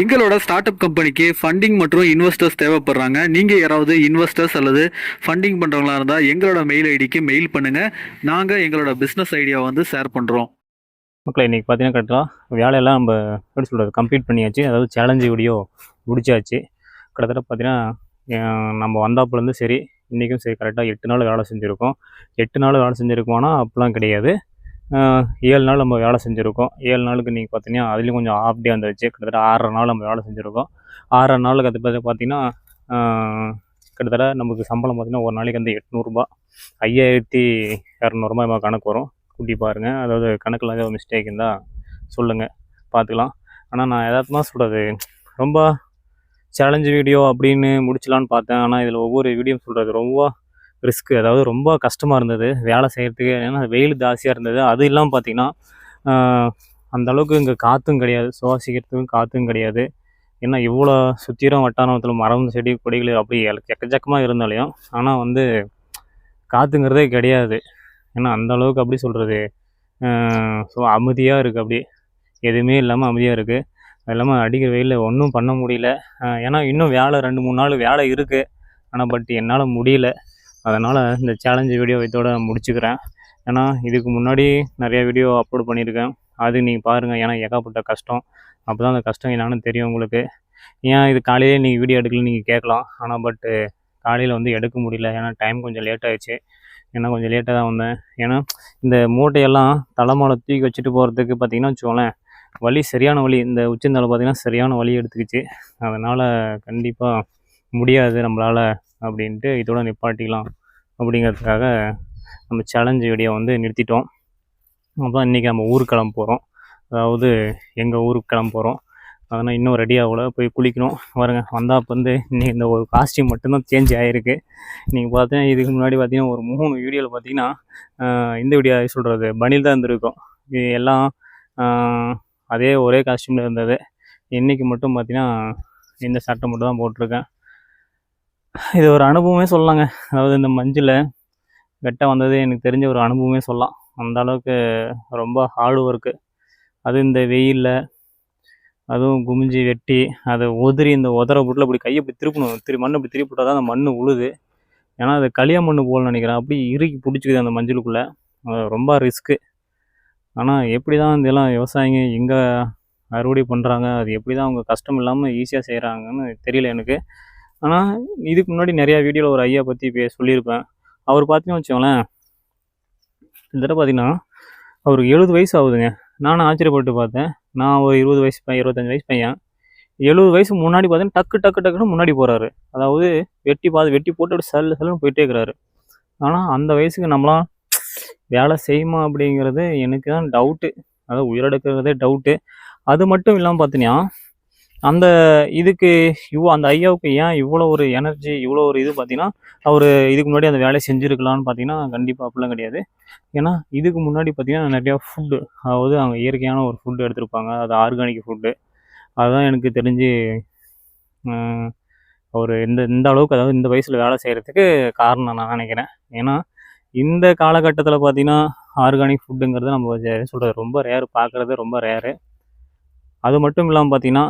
எங்களோட start up கம்பெனிக்கு funding மற்றும் இன்வெஸ்டர்ஸ் தேவைப்படுறாங்க. நீங்கள் யாராவது இன்வெஸ்டர்ஸ் அல்லது ஃபண்டிங் பண்ணுறவங்களா இருந்தால் எங்களோட மெயில் ஐடிக்கு மெயில் பண்ணுங்கள் நாங்கள் எங்களோட பிஸ்னஸ் ஐடியாவை வந்து ஷேர் பண்ணுறோம் மக்களே இன்றைக்கி பார்த்தீங்கன்னா கரெக்டாக வேலையெல்லாம் நம்ம எப்படி சொல்கிறது கம்ப்ளீட் பண்ணியாச்சு. அதாவது சேலஞ்சு வீடியோ முடிச்சாச்சு. கிட்டத்தட்ட பார்த்தீங்கன்னா நம்ம வந்தாப்புலேருந்து சரி இன்றைக்கும் சரி கரெக்டாக எட்டு நாள் வேலை செஞ்சுருக்கோம். எட்டு நாள் வேலை செஞ்சுருக்கோம்னா அப்போலாம் கிடையாது. ஏழு நாள் நம்ம வேலை செஞ்சுருக்கோம். ஏழு நாளுக்கு நீங்கள் பார்த்தீங்கன்னா அதுலேயும் கொஞ்சம் ஆஃப் டே வந்துருச்சு. கிட்டத்தட்ட ஆறரை நாள் நம்ம வேலை செஞ்சுருக்கோம். ஆறரை நாளுக்கு அது பார்த்து பார்த்தீங்கன்னா கிட்டத்தட்ட நமக்கு சம்பளம் பார்த்திங்கன்னா ஒரு நாளைக்கு வந்து எட்நூறுபா. ஐயாயிரத்தி இரநூறுபா நம்ம கணக்கு வரும். கூட்டி பாருங்கள் அதாவது கணக்கில் ஏதாவது மிஸ்டேக் இருந்தால் சொல்லுங்கள் பார்த்துக்கலாம் ஆனால் நான் எதார்த்தமாக சொல்கிறது ரொம்ப சேலஞ்சு வீடியோ அப்படின்னு முடிச்சலான்னு பார்த்தேன். ஆனால் இதில் ஒவ்வொரு வீடியோ சொல்கிறது ரொம்ப ரிஸ்க்கு அதாவது ரொம்ப கஷ்டமாக இருந்தது. வேலை செய்கிறதுக்கு ஏன்னா வெயில் ஜாஸ்தியாக இருந்தது. அது இல்லாமல் பார்த்தீங்கன்னா அந்தளவுக்கு இங்கே காற்றும் கிடையாது. சுவாசிக்கிறதுக்கும் காற்றும் கிடையாது. ஏன்னா இவ்வளோ சுற்றிலும் வட்டாரத்தில் மரம் செடி கொடிகள் அப்படி எல- எக்கச்சக்கமாக இருந்தாலையும் ஆனால் வந்து காற்றுங்கிறதே கிடையாது. ஏன்னா அந்த அளவுக்கு அப்படி சொல்கிறது ஸோ அமைதியாக இருக்குது அப்படி. எதுவுமே இல்லாமல் அமைதியாக இருக்குது அது இல்லாமல் அடிக்கிற வெயிலில் ஒன்றும் பண்ண முடியல. ஏன்னா இன்னும் வேலை ரெண்டு மூணு நாள் வேலை இருக்குது ஆனால் பட் என்னால் முடியல. அதனால் இந்த சேலஞ்சு வீடியோ இதோட முடிச்சுக்கிறேன். ஏன்னா இதுக்கு முன்னாடி நிறைய வீடியோ அப்லோட் பண்ணியிருக்கேன். அது நீங்கள் பாருங்கள் ஏன்னா ஏகப்பட்ட கஷ்டம். அப்போ தான் அந்த கஷ்டம் என்னன்னு தெரியும் உங்களுக்கு. ஏன் இது காலையிலே நீங்கள் வீடியோ எடுக்கலன்னு நீங்கள் கேட்கலாம். ஆனால் பட்டு காலையில் வந்து எடுக்க முடியல. ஏன்னா டைம் கொஞ்சம் லேட் ஆயிடுச்சு. ஏன்னா கொஞ்சம் லேட்டாக தான் வந்தேன். ஏன்னா இந்த மூட்டையெல்லாம் தலைமாலை தூக்கி வச்சுட்டு போகிறதுக்கு பார்த்தீங்கன்னா வச்சுக்கோங்களேன் வலி சரியான வழி இந்த உச்சந்தலை பார்த்தீங்கன்னா சரியான வலி எடுத்துக்கிச்சு. அதனால் கண்டிப்பாக முடியாது நம்மளால் அப்படின்ட்டு இதோட நிப்பாட்டிக்கலாம் அப்படிங்கிறதுக்காக நம்ம சேலஞ்சு வீடியோ வந்து நிறுத்திட்டோம். அப்போ இன்றைக்கி நம்ம ஊருக்கு கிளம்ப போகிறோம் அதாவது எங்கள் ஊருக்கு கிளம்ப போகிறோம் அதனால் இன்னும் ரெடி ஆகல. போய் குளிக்கணும். வருங்க வந்தால் அப்போ வந்து இன்னைக்கு இந்த ஒரு காஸ்டியூம் மட்டும்தான் சேஞ்ச் ஆகிருக்கு நீங்கள் பார்த்தீங்கன்னா இதுக்கு முன்னாடி பார்த்தீங்கன்னா ஒரு மூணு வீடியோவில் பார்த்தீங்கன்னா இந்த வீடியோ சொல்கிறது பனில் தான் இருந்திருக்கும். இது எல்லாம் அதே ஒரே காஸ்டியூமில் இருந்தது. இன்றைக்கி மட்டும் பார்த்தீங்கன்னா இந்த சட்டை மட்டும் தான் போட்டிருக்கேன். இது ஒரு அனுபவமே சொல்லலாங்க. அதாவது இந்த மஞ்சில் வெட்ட வந்தது எனக்கு தெரிஞ்ச ஒரு அனுபவமே சொல்லலாம். அந்த அளவுக்கு ரொம்ப ஹார்டு ஒர்க்கு அது இந்த வெயிலில் அதுவும் குமிஞ்சி வெட்டி அதை உதிரி இந்த உதற புட்டில் இப்படி கையை இப்படி திருப்பணும். திரு மண் இப்படி திருப்பி தான் அந்த மண் உழுது. ஏன்னா அது களியா மண் போல் நினைக்கிறேன். அப்படி இறுக்கி பிடிச்சிக்குது அந்த மஞ்சளுக்குள்ளே அது ரொம்ப ரிஸ்க்கு ஆனால் எப்படி தான் இதெல்லாம் விவசாயிங்க எங்கே அறுவடை பண்ணுறாங்க அது எப்படி தான் அவங்க கஷ்டம் இல்லாமல் ஈஸியாக செய்கிறாங்கன்னு தெரியல எனக்கு. ஆனால் இதுக்கு முன்னாடி நிறையா வீடியோவில் ஒரு ஐயா பற்றி பே சொல்லியிருப்பேன். அவர் பார்த்தீங்கன்னு வச்சுக்கோங்களேன் இந்த தடவை பார்த்தீங்கன்னா அவருக்கு எழுபது வயசு ஆகுதுங்க. நானும் ஆச்சரியப்பட்டு பார்த்தேன். நான் ஒரு இருபது வயசு பையன் இருபத்தஞ்சி வயசு பையன். எழுபது வயசு முன்னாடி பார்த்தீங்கன்னா டக்கு டக்கு டக்குன்னு முன்னாடி போகிறாரு அதாவது வெட்டி பார்த்து வெட்டி போட்டு அப்படி சல்லு சல்லுன்னு போயிட்டே இருக்கிறாரு. ஆனால் அந்த வயசுக்கு நம்மளாம் வேலை செய்யுமா அப்படிங்கிறது எனக்கு தான் டவுட்டு அதாவது உயிரெடுக்கிறதே டவுட்டு அது மட்டும் இல்லாமல் பார்த்தீங்கன்னா அந்த இதுக்கு இவ்வளோ அந்த ஐயாவுக்கு ஏன் இவ்வளோ ஒரு எனர்ஜி இவ்வளோ ஒரு இது பார்த்தீங்கன்னா அவர் இதுக்கு முன்னாடி அந்த வேலையை செஞ்சுருக்கலான்னு பார்த்தீங்கன்னா கண்டிப்பாக அப்படிலாம் கிடையாது. ஏன்னா இதுக்கு முன்னாடி பார்த்தீங்கன்னா நிறையா ஃபுட்டு அதாவது அவங்க இயற்கையான ஒரு ஃபுட்டு எடுத்திருப்பாங்க. அது ஆர்கானிக் ஃபுட்டு அதுதான் எனக்கு தெரிஞ்சு அவர் இந்த இந்த அளவுக்கு அதாவது இந்த வயசில் வேலை செய்கிறதுக்கு காரணம் நான் நினைக்கிறேன். ஏன்னா இந்த காலகட்டத்தில் பார்த்தீங்கன்னா ஆர்கானிக் ஃபுட்டுங்கிறது நம்ம சொல்கிறது ரொம்ப ரேர் பார்க்குறது ரொம்ப ரேரு அது மட்டும் இல்லாமல் பார்த்தீங்கன்னா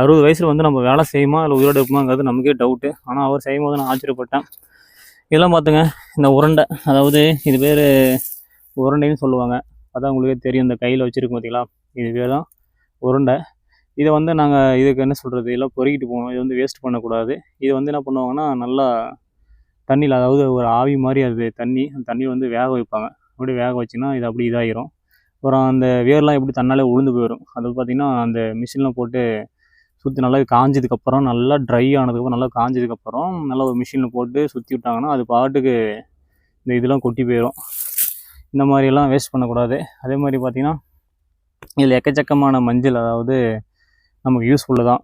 அறுபது வயசில் வந்து நம்ம வேலை செய்யுமா இல்லை உயிரோடு இருக்குமாங்கிறது நமக்கே டவுட்டு ஆனால் அவர் செய்யும் போது நான் ஆச்சரியப்பட்டேன். இதெல்லாம் பார்த்துங்க இந்த உருண்டை அதாவது இது பேர் உருண்டைன்னு சொல்லுவாங்க. அதான் உங்களுக்கே தெரியும் இந்த கையில் வச்சுருக்கோம் பார்த்தீங்களா இது பேர் தான் உருண்டை. இதை வந்து நாங்கள் இதுக்கு என்ன சொல்கிறது எல்லாம் பொறுக்கிட்டு போவோம். இது வந்து வேஸ்ட் பண்ணக்கூடாது. இது வந்து என்ன பண்ணுவாங்கன்னா நல்லா தண்ணியில் அதாவது ஒரு ஆவி மாதிரி அது தண்ணி அந்த தண்ணியை வந்து வேக வைப்பாங்க. அப்படி வேக வச்சுன்னா இது அப்படி இதாகிரும் அப்புறம் அந்த வேர்லாம் எப்படி தன்னாலே உளுந்து போயிடும் அது பார்த்திங்கன்னா அந்த மிஷினில் போட்டு சுற்றி நல்லா காஞ்சதுக்கப்புறம் நல்லா ட்ரை ஆனதுக்கப்புறம் நல்லா காஞ்சதுக்கப்புறம் நல்லா ஒரு மிஷினில் போட்டு சுற்றி விட்டாங்கன்னா அது பாட்டுக்கு இந்த இதெல்லாம் கொட்டி போயிடும் இந்த மாதிரியெல்லாம் வேஸ்ட் பண்ணக்கூடாது. அதே மாதிரி பார்த்திங்கன்னா இதில் எக்கச்சக்கமான மஞ்சள் அதாவது நமக்கு யூஸ்ஃபுல்லு தான்.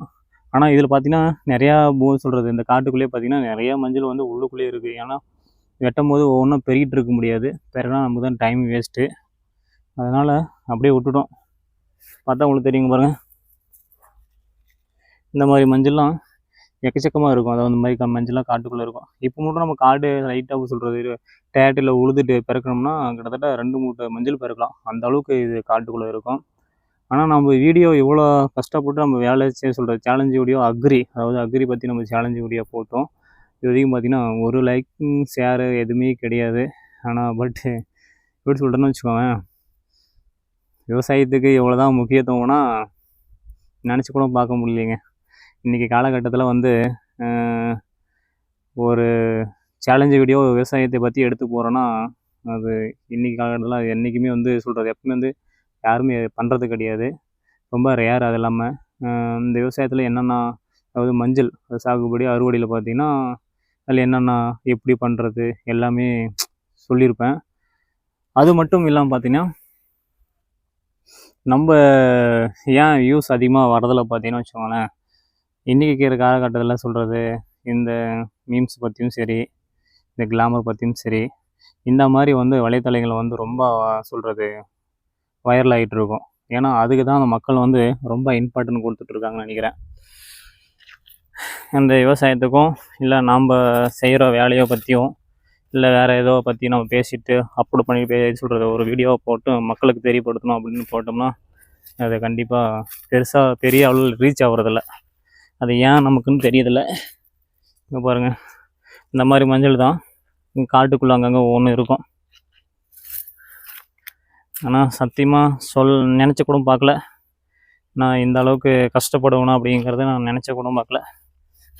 ஆனால் இதில் பார்த்திங்கன்னா நிறையா பூ சொல்கிறது இந்த காட்டுக்குள்ளேயே பார்த்திங்கன்னா நிறையா மஞ்சள் வந்து உள்ளுக்குள்ளேயே இருக்குது ஏன்னா வெட்டும் போது ஒவ்வொன்றும் பெருகிட்டு இருக்க முடியாது. பெருனா நமக்கு தான் டைம் வேஸ்ட்டு அதனால் அப்படியே விட்டுட்டோம். பார்த்தா உங்களுக்கு தெரியுங்க பாருங்கள் இந்த மாதிரி மஞ்சள்லாம் எக்கச்சக்கமாக இருக்கும். அதாவது இந்த மாதிரி க- மஞ்சள்லாம் காட்டுக்குள்ளே இருக்கும். இப்போ மட்டும் நம்ம காடு லைட்டாக சொல்கிறது டேட்டில் உழுதுட்டு பிறக்கணும்னா கிட்டத்தட்ட ரெண்டு மூட்டை மஞ்சள் பிறக்கலாம் அந்த அளவுக்கு இது காட்டுக்குள்ளே இருக்கும். ஆனால் நம்ம வீடியோ எவ்வளோ கஷ்டப்பட்டு நம்ம வேலை செய்ய சொல்கிற சேலஞ்சு வீடியோ அக்ரி அதாவது அக்ரி பற்றி நம்ம சேலஞ்சு வீடியோ போட்டோம். இது வரைக்கும் பார்த்தீங்கன்னா ஒரு லைக் ஷேரு எதுவுமே கிடையாது. ஆனால் பட்டு எப்படி சொல்கிறேன்னு வச்சுக்கோங்க விவசாயத்துக்கு எவ்வளோ தான் முக்கியத்துவம்னா நினச்சி கூட பார்க்க முடியலைங்க. இன்றைக்கி காலகட்டத்தில் வந்து ஒரு சேலஞ்சு வீடியோ விவசாயத்தை பற்றி எடுத்து போகிறோன்னா அது இன்றைக்கி காலகட்டத்தில் அது என்றைக்குமே வந்து சொல்கிறது எப்பவுமே வந்து யாருமே பண்ணுறது கிடையாது. ரொம்ப ரேர் அது இல்லாமல் இந்த விவசாயத்தில் என்னென்ன அதாவது மஞ்சள் சாகுபடி அறுவடையில் பார்த்தீங்கன்னா அதில் என்னென்ன எப்படி பண்ணுறது எல்லாமே சொல்லியிருப்பேன் அது மட்டும் இல்லாமல் பார்த்தீங்கன்னா நம்ம ஏன் வியூஸ் அதிகமாக வரதில் பார்த்திங்கன்னா வச்சுக்கோங்களேன் இன்றைக்கி இருக்கிற காலகட்டத்தில் சொல்கிறது இந்த மீம்ஸ் பற்றியும் சரி இந்த கிளாமர் பற்றியும் சரி இந்த மாதிரி வந்து வலைத்தளங்கள் வந்து ரொம்ப சொல்கிறது வைரல் ஆகிட்டு இருக்கும். ஏன்னா அதுக்கு தான் அந்த மக்கள் வந்து ரொம்ப இம்பார்ட்டன்ட் கொடுத்துட்ருக்காங்கன்னு நினைக்கிறேன். அந்த விவசாயத்துக்கும் இல்லை நாம் செய்கிற வேலையை பற்றியும் இல்லை வேறு ஏதோ பற்றி நம்ம பேசிட்டு அப்லோட் பண்ணி பே சொல்கிறது ஒரு வீடியோவை போட்டு மக்களுக்கு தெரியப்படுத்தணும் அப்படின்னு போட்டோம்னா அது கண்டிப்பாக பெருசாக பெரிய அளவில் ரீச் ஆகுறதில்ல. அது ஏன் நமக்குன்னு தெரியதில்ல. இங்கே பாருங்கள் இந்த மாதிரி மஞ்சள் தான். இங்கே காட்டுக்குள்ளே அங்கங்கே ஒன்று இருக்கும். ஆனால் சத்தியமாக சொல் நினச்ச கூட பார்க்கல. நான் இந்த அளவுக்கு கஷ்டப்படுவேனா அப்படிங்கிறத நான் நினச்ச கூட பார்க்கல.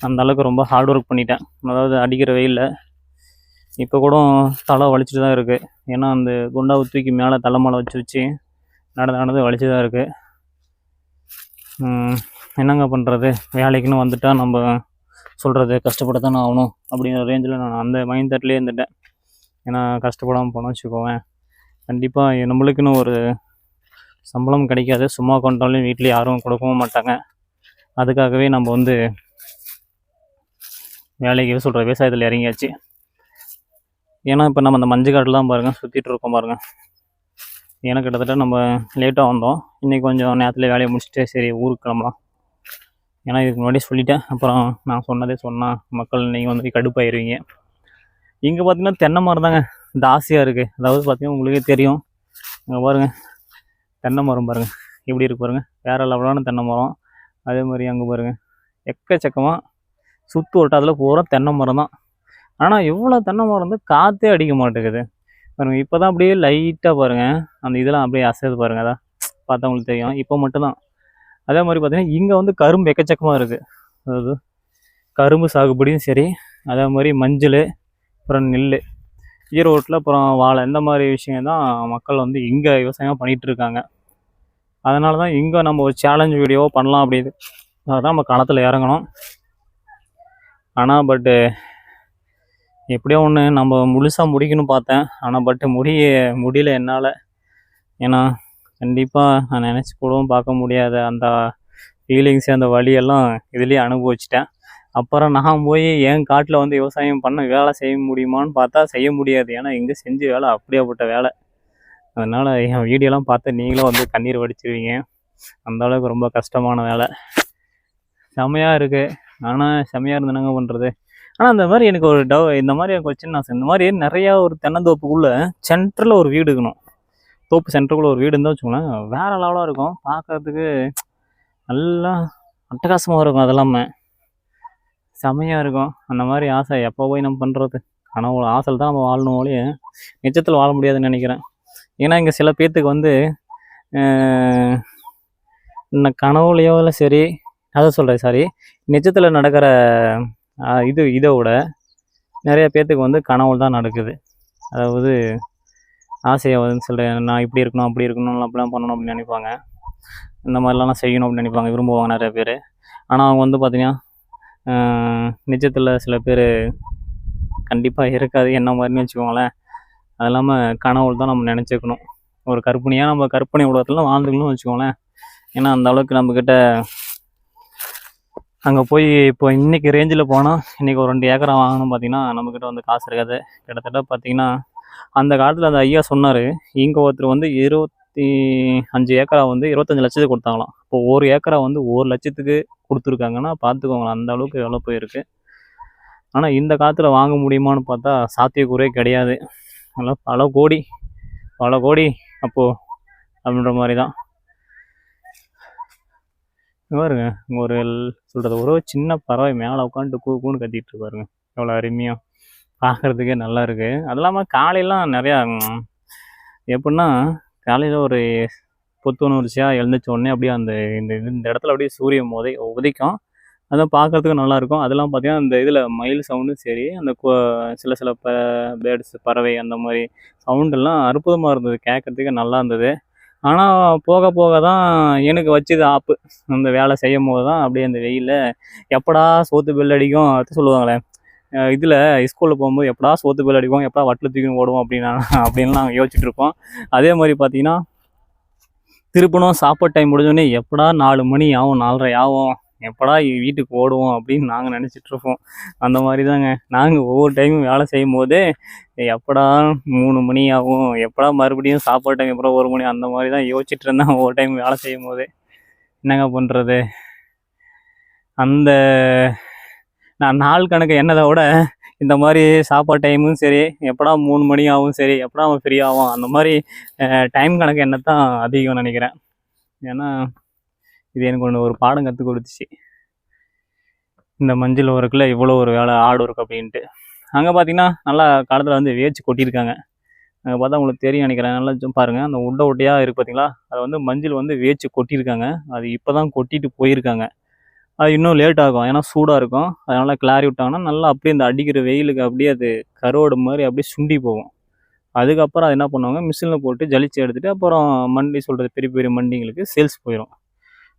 அந்த அளவுக்கு ரொம்ப ஹார்ட் ஒர்க் பண்ணிட்டேன். அதாவது அடிக்கிற வெயிலில். இப்போ கூட தலை வலிச்சுட்டு தான் இருக்குது ஏன்னா அந்த குண்டாவை தூக்கி மேலே தலை மேலே வச்சு வச்சு நடந்து நடந்து வலிச்சு தான் இருக்குது என்னங்க பண்ணுறது வேலைக்குன்னு வந்துட்டால் நம்ம சொல்கிறது கஷ்டப்பட்டு தானே ஆகணும் அப்படிங்கிற ரேஞ்சில் நான் அந்த மைண்ட் தாட்லேயே இருந்துட்டேன். ஏன்னா கஷ்டப்படாமல் போனோம் வச்சுக்கோவேன். கண்டிப்பாக நம்மளுக்குன்னு ஒரு சம்பளம் கிடைக்காது. சும்மா கொண்டாலும் வீட்டில் யாரும் கொடுக்கவும் மாட்டாங்க. அதுக்காகவே நம்ம வந்து வேலைக்கு சொல்கிற விவசாயத்தில் இறங்கியாச்சு. ஏன்னா இப்போ நம்ம அந்த மஞ்சள் காட்டெலாம் பாருங்கள் சுற்றிட்டு இருக்கோம் பாருங்கள் ஏன்னா கிட்டத்தட்ட நம்ம லேட்டாக வந்தோம். இன்றைக்கி கொஞ்சம் நேரத்தில் வேலையை முடிச்சுட்டு சரி ஊருக்கு கிளம்பலாம். ஏன்னா இதுக்கு முன்னாடி சொல்லிட்டேன். அப்புறம் நான் சொன்னதே சொன்னால் மக்கள் நீங்கள் வந்து கடுப்பாயிருவீங்க. இங்கே பார்த்தீங்கன்னா தென்னை மரம் தாங்க. தாசியாக இருக்குது அதாவது பார்த்திங்கன்னா உங்களுக்கே தெரியும். இங்கே பாருங்கள் தென்னை மரம் பாருங்கள் எப்படி இருக்கு பாருங்கள் வேறு லெவலான தென்னை மரம். அதே மாதிரி அங்கே பாருங்கள் எக்கச்சக்கமாக சுற்று ஒட்டாதில் பூரா தென்னை மரம் தான். ஆனால் எவ்வளோ தென்னை மரம் வந்து காற்றே அடிக்க மாட்டேங்குது. பாருங்கள் இப்போ தான் அப்படியே லைட்டாக பாருங்கள் அந்த இதெல்லாம் அப்படியே அசைது பாருங்கள் அதான். பார்த்தா உங்களுக்கு தெரியும். இப்போ மட்டும்தான். அதே மாதிரி பார்த்தீங்கன்னா இங்கே வந்து கரும்பு எக்கச்சக்கமாக இருக்குது அதாவது கரும்பு சாகுபடியும் சரி அதே மாதிரி மஞ்சள் அப்புறம் நெல் ஈரோட்டில் அப்புறம் வாழை இந்த மாதிரி விஷயம் தான் மக்கள் வந்து இங்கே விவசாயம் பண்ணிகிட்டு இருக்காங்க. அதனால தான் இங்கே நம்ம ஒரு சேலஞ்ச் வீடியோ பண்ணலாம் அப்படின்னு. அதான் நம்ம களத்தில் இறங்கணும். ஆனால் பட்டு எப்படியோ ஒன்று நம்ம முழுசாக முடிக்கணும் பார்த்தேன். ஆனால் பட்டு முடிய முடியல என்னால். ஏன்னா கண்டிப்பாக நான் நினச்சி கூடவும் பார்க்க முடியாத அந்த ஃபீலிங்ஸ் அந்த வழியெல்லாம் இதுலேயே அனுபவிச்சிட்டேன். அப்புறம் நான் போய் என் காட்டில் வந்து விவசாயம் பண்ண வேலை செய்ய முடியுமான்னு பார்த்தா செய்ய முடியாது. ஏன்னா இங்கே செஞ்ச வேலை அப்படியாப்பட்ட வேலை. அதனால் என் வீடியோலாம் பார்த்து நீங்களும் வந்து கண்ணீர் வடிச்சிருவீங்க. அந்த அளவுக்கு ரொம்ப கஷ்டமான வேலை. செமையாக இருக்குது ஆனால் செமையாக இருந்து என்னங்க பண்ணுறது ஆனால் அந்த மாதிரி எனக்கு ஒரு டவ் இந்த மாதிரி எனக்கு ஒரு சின்ன ஆசை இந்த மாதிரி நிறையா ஒரு தென்னந்தோப்புக்குள்ளே சென்டரில் ஒரு வீடு இருக்கணும். தோப்பு சென்டருக்குள்ளே ஒரு வீடு இருந்தால் வச்சுக்கோங்களேன். வேறு லெவலாக இருக்கும். பார்க்கறதுக்கு நல்லா அட்டகாசமாக இருக்கும் அதெல்லாமே. செமையாக இருக்கும். அந்த மாதிரி ஆசை. எப்போ போய் நம்ம பண்ணுறது கனவு ஆசையில் தான் நம்ம வாழணும் ஒழிய நிச்சயத்தில் வாழ முடியாதுன்னு நினைக்கிறேன். ஏன்னா இங்கே சில பேர்த்துக்கு வந்து இந்த கனவுலையோ இல்லை சரி அதை சொல்கிறேன் சாரி நிஜத்தில் நடக்கிற இது இதை விட நிறைய பேர்த்துக்கு வந்து கனவு தான் நடக்குது. அதாவது ஆசையாக வந்து சொல்கிறேன் நான் இப்படி இருக்கணும் அப்படி இருக்கணும் அப்படிலாம் பண்ணணும் அப்படின்னு நினைப்பாங்க. இந்த மாதிரிலாம் நான் செய்யணும் அப்படின்னு நினைப்பாங்க. விரும்புவாங்க நிறைய பேர். ஆனால் அவங்க வந்து பார்த்திங்கன்னா நிஜத்தில் சில பேர் கண்டிப்பாக இருக்காது. என்ன மாதிரின்னு வச்சுக்கோங்களேன். அது இல்லாமல் கனவுல தான் நம்ம நினச்சிக்கணும். ஒரு கற்பனையாக நம்ம கற்பனை உலகத்தில் வாழ்ந்துக்கணும்னு வச்சுக்கோங்களேன். ஏன்னா அந்த அளவுக்கு நம்மக்கிட்ட அங்கே போய் இப்போ இன்றைக்கி ரேஞ்சில் போனால் இன்றைக்கி ஒரு ரெண்டு ஏக்கரை வாங்கணும் பார்த்தீங்கன்னா நம்மக்கிட்ட வந்து காசு இருக்காது. கிட்டத்தட்ட பார்த்தீங்கன்னா அந்த காலத்தில் அந்த ஐயா சொன்னார் இங்கே ஒருத்தர் வந்து இருபத்தி அஞ்சு ஏக்கரா வந்து இருபத்தஞ்சு லட்சத்துக்கு கொடுத்தாங்களாம். இப்போ ஒரு ஏக்கரா வந்து ஒரு லட்சத்துக்கு கொடுத்துருக்காங்கன்னா பார்த்துக்கோங்களேன் அந்த அளவுக்கு விலை போயிருக்கு. ஆனால் இந்த காலத்தில் வாங்க முடியுமான்னு பார்த்தா சாத்தியக்கூறே கிடையாது. அதெல்லாம் பல கோடி பல கோடி அப்போது அப்படின்ற மாதிரி தான் பாருங்க ஒரு சொல்கிறது ஒரு சின்ன பறவை மேலே உட்காந்துட்டு கூ கூன்னு கத்திட்டு பாருங்க. எவ்வளோ அருமையாக பார்க்கறதுக்கே நல்லா இருக்குது அது இல்லாமல் காலையெல்லாம் நிறையா எப்படின்னா காலையில் ஒரு புத்துணர்ச்சியாக எழுந்திரிச்ச உடனே அப்படியே அந்த இந்த இது- இந்த இடத்துல அப்படியே சூரியன் உதை உதிக்கும். அதான் பார்க்கறதுக்கு நல்லாயிருக்கும் அதெல்லாம் பார்த்தீங்கன்னா அந்த இதில் மயில் சவுண்டும் சரி அந்த சில சில ப பேர்ட்ஸ் பறவை அந்த மாதிரி சவுண்டெல்லாம் அற்புதமாக இருந்தது. கேட்கறதுக்கு நல்லா இருந்தது. ஆனால் போக போக தான் எனக்கு வச்சது ஆப்பு. அந்த வேலை செய்யும் போது தான் அப்படியே அந்த வெயிலில் எப்படா சோத்து பெல் அடிக்கும் அடுத்து சொல்லுவாங்களே இதில் ஸ்கூலில் போகும்போது எப்படா சோத்து பேல் அடிக்கும் எப்படா வட்டில் தூக்கி ஓடுவோம் அப்படின்னா அப்படின்னு நாங்கள் யோசிச்சுட்டு அதே மாதிரி பார்த்தீங்கன்னா திருப்பணும் சாப்பாடு டைம் முடிஞ்சோடனே எப்படா நாலு மணி ஆகும் நாலரை ஆகும் எப்படா வீட்டுக்கு ஓடுவோம் அப்படின்னு நாங்கள் நினச்சிட்ருப்போம் அந்த மாதிரி தாங்க நாங்கள் ஒவ்வொரு டைமும் வேலை செய்யும் போதே எப்படா மூணு மணி ஆகும் எப்படா மறுபடியும் சாப்பாடு டைம் எப்படா ஒரு மணி அந்த மாதிரி தான் யோசிச்சுட்டு இருந்தேன் ஒவ்வொரு டைம் வேலை செய்யும் போதே. என்னங்க பண்ணுறது அந்த நான் நாள் கணக்கு என்னதை விட இந்த மாதிரி சாப்பாடு டைமும் சரி எப்படா மூணு மணி ஆகும் சரி எப்படா அவன் ஃப்ரீ ஆகும் அந்த மாதிரி டைம் கணக்கு என்ன தான் அதிகம் நினைக்கிறேன். ஏன்னா இது எனக்கு ஒன்று ஒரு பாடம் கற்றுக் கொடுத்துச்சு. இந்த மஞ்சள் ஒர்க்கில் இவ்வளோ ஒரு வேலை ஆடு ஒர்க் அப்படின்ட்டு. அங்கே பார்த்தீங்கன்னா நல்லா காலத்தில் வந்து வேச்சு கொட்டியிருக்காங்க. அங்கே பார்த்தா உங்களுக்கு தெரியும் நினைக்கிறேன். நல்லா பாருங்கள் அந்த உண்டை உட்டையாக இருக்குது பார்த்தீங்களா அதை வந்து மஞ்சள் வந்து வேச்சு கொட்டியிருக்காங்க. அது இப்போ தான் கொட்டிட்டு போயிருக்காங்க. அது இன்னும் லேட் ஆகும். ஏன்னா சூடாக இருக்கும். அதனால் கிளாரி விட்டாங்கன்னா நல்லா அப்படியே இந்த அடிக்கிற வெயிலுக்கு அப்படியே அது கருவோடு மாதிரி அப்படியே சுண்டி போகும். அதுக்கப்புறம் அது என்ன பண்ணுவாங்க? மிஷினில் போட்டு ஜலிச்சு எடுத்துகிட்டு அப்புறம் மண்டி சொல்கிறது பெரிய பெரிய மண்டிங்களுக்கு சேல்ஸ் போயிடும்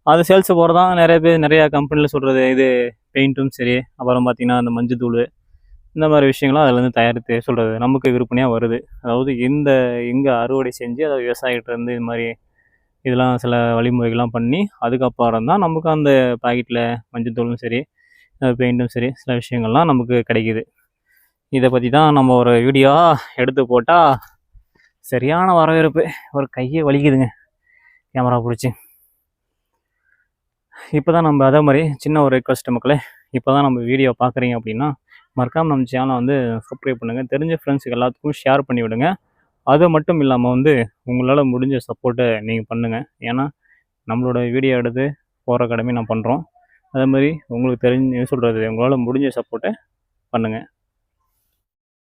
அது சேல்ஸ் போகிறது தான் நிறைய பேர் நிறையா கம்பெனியில் சொல்கிறது இது பெயிண்ட்டும் சரி அப்புறம் பார்த்திங்கன்னா அந்த மஞ்சத்தூள் இந்த மாதிரி விஷயங்கள்லாம் அதுலேருந்து தயாரித்து சொல்கிறது நமக்கு விற்பனையாக வருது. அதாவது இந்த எங்கே அறுவடை செஞ்சு அதை விவசாயிகிட்டேருந்து இது மாதிரி இதெல்லாம் சில வழிமுறைகள்லாம் பண்ணி அதுக்கப்புறம் தான் நமக்கு அந்த பாக்கெட்டில் மஞ்சத்தூளும் சரி பெயிண்ட்டும் சரி சில விஷயங்கள்லாம் நமக்கு கிடைக்கிது. இதை பற்றி தான் நம்ம ஒரு வீடியோ எடுத்து போட்டால் சரியான வரவேற்பு. ஒரு கையை வலிக்குதுங்க கேமரா பிடிச்சி. இப்போ தான் நம்ம அதே மாதிரி சின்ன ஒரு ரெக்வஸ்ட் மக்களே இப்போ தான் நம்ம வீடியோ பார்க்குறீங்க அப்படின்னா மறக்காமல் நம்ம சேனலை வந்து சப்ஸ்கிரைப் பண்ணுங்கள் தெரிஞ்ச ஃப்ரெண்ட்ஸுக்கு எல்லாத்துக்கும் ஷேர் பண்ணி விடுங்க அது மட்டும் இல்லாமல் வந்து உங்களால் முடிஞ்ச சப்போர்ட்டை நீங்கள் பண்ணுங்கள் ஏன்னா நம்மளோட வீடியோ எடுத்து போகிற கடமை நான் பண்ணுறோம் அதே மாதிரி உங்களுக்கு தெரிஞ்சு சொல்கிறது உங்களால் முடிஞ்ச சப்போர்ட்டை பண்ணுங்கள்